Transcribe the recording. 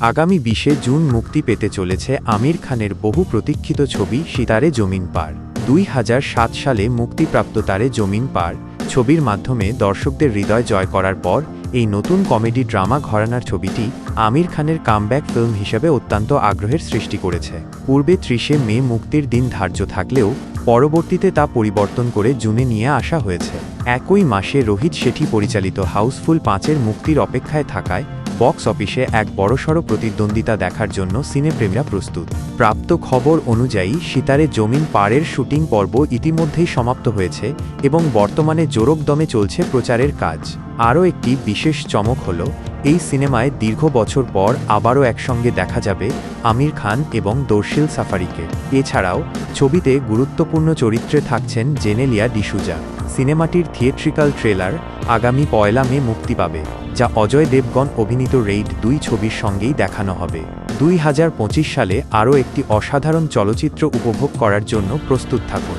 আগামী বিশে জুন মুক্তি পেতে চলেছে আমির খানের বহু প্রতীক্ষিত ছবি সিতারে জমিন পার। দুই হাজার সাত সালে মুক্তিপ্রাপ্ত তারে জমিন পার ছবির মাধ্যমে দর্শকদের হৃদয় জয় করার পর এই নতুন কমেডি ড্রামা ঘরানার ছবিটি আমির খানের কামব্যাক ফিল্ম হিসেবে অত্যন্ত আগ্রহের সৃষ্টি করেছে। পূর্বে ত্রিশে মে মুক্তির দিন ধার্য থাকলেও পরবর্তীতে তা পরিবর্তন করে জুনে নিয়ে আসা হয়েছে। একই মাসে রোহিত শেঠি পরিচালিত হাউসফুল পাঁচের মুক্তির অপেক্ষায় থাকায় বক্স অফিসে এক বড়সড় প্রতিদ্বন্দ্বিতা দেখার জন্য সিনেপ্রেমীরা প্রস্তুত। প্রাপ্ত খবর অনুযায়ী, সিতারে জমিন পাড়ের শুটিং পর্ব ইতিমধ্যেই সমাপ্ত হয়েছে এবং বর্তমানে জোরকদমে চলছে প্রচারের কাজ। আরও একটি বিশেষ চমক হল, এই সিনেমায় দীর্ঘ বছর পর আবারও একসঙ্গে দেখা যাবে আমির খান এবং দর্শিল সাফারিকে। এছাড়াও, ছবিতে গুরুত্বপূর্ণ চরিত্রে থাকছেন জেনেলিয়া ডিসুজা। সিনেমাটির থিয়েট্রিক্যাল ট্রেলার আগামী পয়লা মে মুক্তি পাবে, যা অজয় দেবগণ অভিনীত রেইড দুই ছবির সঙ্গেই দেখানো হবে। দুই হাজার পঁচিশ সালে আরও একটি অসাধারণ চলচ্চিত্র উপভোগ করার জন্য প্রস্তুত থাকুন।